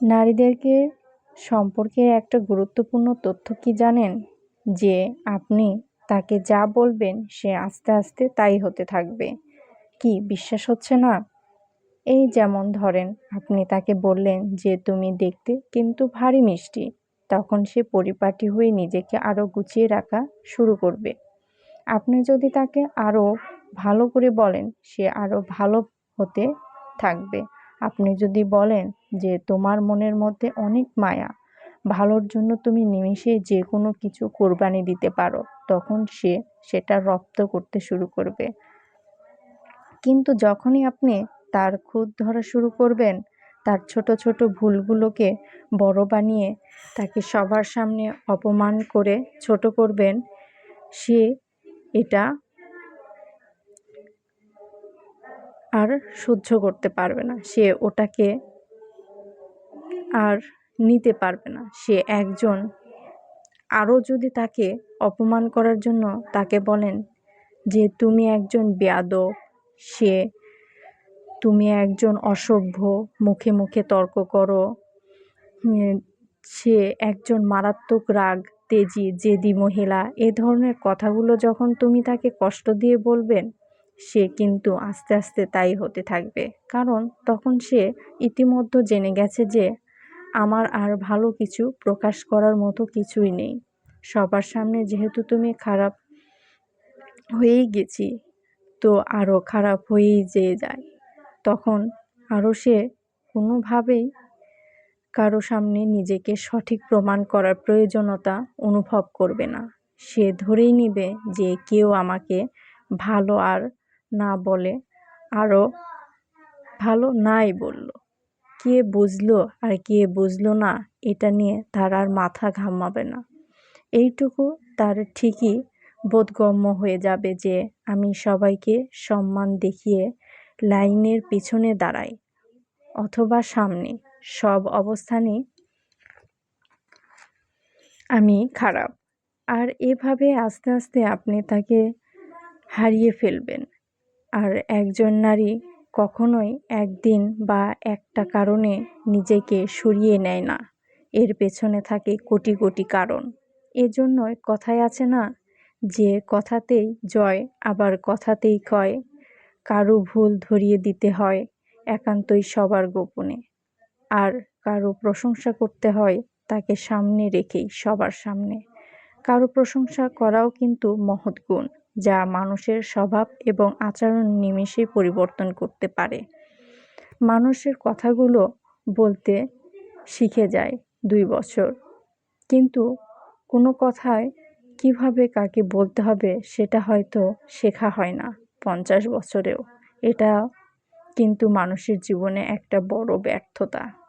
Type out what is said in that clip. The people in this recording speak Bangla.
নারীদেরকে সম্পর্কে একটা গুরুত্বপূর্ণ তথ্য কি জানেন? যে আপনি তাকে যা বলবেন সে আস্তে আস্তে তাই হতে থাকবে। কি বিশ্বাস হচ্ছে না? এই যেমন ধরেন, আপনি তাকে বললেন যে তুমি দেখতে কিন্তু ভারী মিষ্টি, তখন সে পরিপাটি হয়ে নিজেকে আরও গুছিয়ে রাখা শুরু করবে। আপনি যদি তাকে আরও ভালো করে বলেন, সে আরও ভালো হতে থাকবে। আপনি যদি বলেন যে তোমার মনের মধ্যে অনেক মায়া, ভালোর জন্য তুমি নিমিষে যে কোনো কিছু কোরবানি দিতে পারো, তখন সে সেটা রপ্ত করতে শুরু করবে। কিন্তু যখনই আপনি তার খুদ ধরা শুরু করবেন, তার ছোট ছোট ভুলগুলোকে বড় বানিয়ে তাকে সবার সামনে অপমান করে ছোট করবেন, সে এটা আর সহ্য করতে পারবে না। সে ওটাকে আর নিতে পারবে না। সে একজন আরও যদি তাকে অপমান করার জন্য তাকে বলেন যে, তুমি একজন বেয়াদব, সে তুমি একজন অসভ্য, মুখে মুখে তর্ক করো সে একজন মারাত্মক রাগ, তেজি, জেদি মহিলা, এ ধরনের কথাগুলো যখন তুমি তাকে কষ্ট দিয়ে বলবেন সে কিন্তু আস্তে আস্তে তাই হতে থাকবে। কারণ তখন সে ইতিমধ্যে জেনে গেছে যে, আমার আর ভালো কিছু প্রকাশ করার মতো কিছুই নেই। সবার সামনে যেহেতু তুমি খারাপ হয়েই গেছি, তো আরও খারাপ হয়েই যেয়ে যায়। তখন আরও সে কোনোভাবেই কারও সামনে নিজেকে সঠিক প্রমাণ করার প্রয়োজনতা অনুভব করবে না। সে ধরেই নিবে যে কেউ আমাকে ভালো আর না বলে, আরও ভালো নাই বলল। কে বুঝলো আর কে বুঝলো না, এটা নিয়ে তার আর মাথা ঘামাবে না। এইটুকু তার ঠিকই বোধগম্য হয়ে যাবে যে আমি সবাইকে সম্মান দেখিয়ে লাইনের পিছনে দাঁড়াই, অথবা সামনে। সব অবস্থানে আমি খারাপ। আর এভাবে আস্তে আস্তে আপনি তাকে হারিয়ে ফেলবেন। আর একজন নারী কখনোই একদিন বা একটা কারণে নিজেকে সরিয়ে নেয় না। এর পেছনে থাকে কোটি কোটি কারণ। এজন্যই কথায় আছে না, যে কথাতেই জয়, আবার কথাতেই কয় কারও ভুল ধরিয়ে দিতে হয় একান্তই সবার গোপনে। আর কারও প্রশংসা করতে হয় তাকে সামনে রেখেই সবার সামনে। কারও প্রশংসা করাও কিন্তু মহৎ গুণ। যা মানুষের স্বভাব এবং আচরণ নিমেষে পরিবর্তন করতে পারে। মানুষের কথাগুলো বলতে শিখে যায় দুই বছর। কিন্তু কোনো কথায় কীভাবে কাকে বলতে হবে সেটা হয়তো শেখা হয় না পঞ্চাশ বছরেও। এটা কিন্তু মানুষের জীবনে একটা বড় ব্যর্থতা।